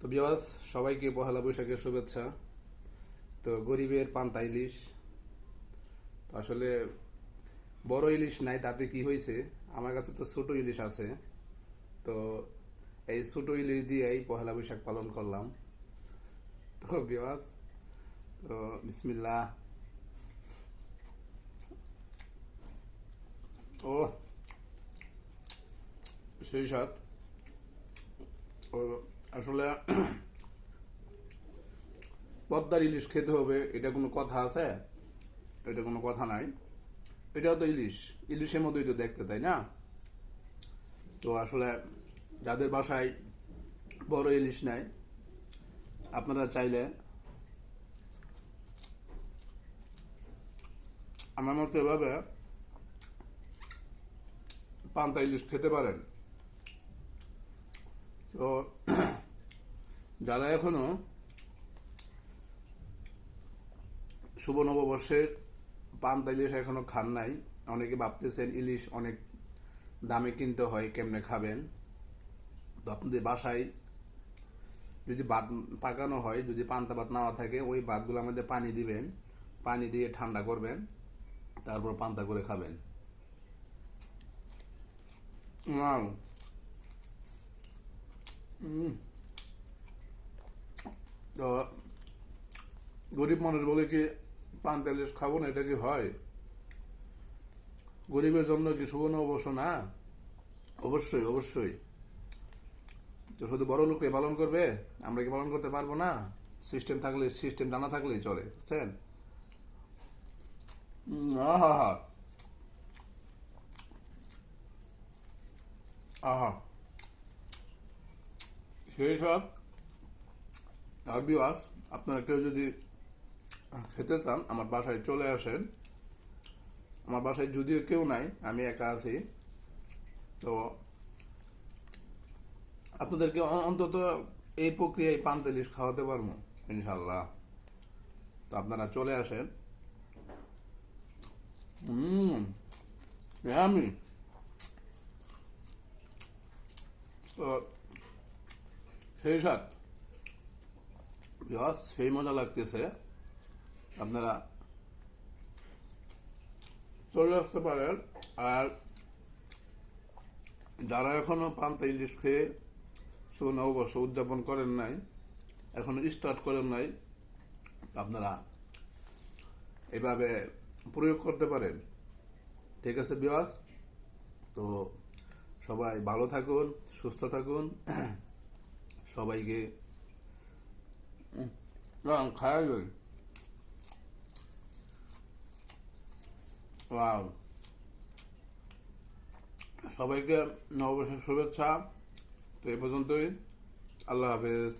তো বিয়াস, সবাইকে পহেলা বৈশাখের শুভেচ্ছা। তো গরিবের পান্তা ইলিশ। তো আসলে বড় ইলিশ নাই, তাতে কি হয়েছে? আমার কাছে তো ছোট ইলিশ আছে। তো এই ছোট ইলিশ দিয়েই পহেলা বৈশাখ পালন করলাম। তো বিয়াস, তো বিসমিল্লা ও সেই সাথ আসলে পদ্মার ইলিশ খেতে হবে, এটা কোনো কথা আছে? এটা কোনো কথা নাই। এটাও তো ইলিশ, ইলিশের মতোই তো দেখতে, তাই না? তো আসলে যাদের বাসায় বড় ইলিশ নেয় আপনারা চাইলে আমার মতো এভাবে পান্তা ইলিশ খেতে পারেন। তো যারা এখনও শুভ নববর্ষের পান্তা ইলিশ এখনও খান নাই, অনেকে ভাবতেছেন ইলিশ অনেক দামে কিনতে হয়, কেমনে খাবেন? তো আপনাদের বাসায় যদি ভাত পাকানো হয়, যদি পান্তা ভাত নেওয়া থাকে, ওই ভাতগুলো আমাদের পানি দিবেন, পানি দিয়ে ঠান্ডা করবেন, তারপর পান্তা করে খাবেন। গরিব মানুষ বলে কি পান্তা ইলিশ খাব না, এটা কি হয়? গরিবের জন্য কি শুভ না অবশ্য না? অবশ্যই অবশ্যই। তো শুধু বড় লোককে পালন করবে? আমরা কি পালন করতে পারব না? সিস্টেম থাকলে সিস্টেম জানা থাকলেই চলে, বুঝছেন? আহা। আহা। সেই সব আর। বিওয়াস আপনারা কেউ যদি খেতে চান, আমার বাসায় চলে আসেন। আমার বাসায় যদিও কেউ নাই, আমি একা আছি। তো আপনাদেরকে অন্তত এই প্রক্রিয়ায় পান্তা ইলিশ খাওয়াতে পারব ইনশাল্লাহ তো আপনারা চলে আসেন। হুম আমি তো সেই সাথ সেই মজা লাগতেছে আপনারা চলে আসতে পারেন। আর যারা এখনও পান্তা ইলিশ খেয়ে শুভ নববর্ষ উদযাপন করেন নাই, এখনও স্টার্ট করেন নাই, আপনারা এভাবে প্রয়োগ করতে পারেন। ঠিক আছে বিয়াস তো সবাই ভালো থাকুন, সুস্থ থাকুন। সবাইকে। খাওয়া যায় সবাইকে নববর্ষের শুভেচ্ছা। তো এ পর্যন্তই। আল্লাহ হাফেজ।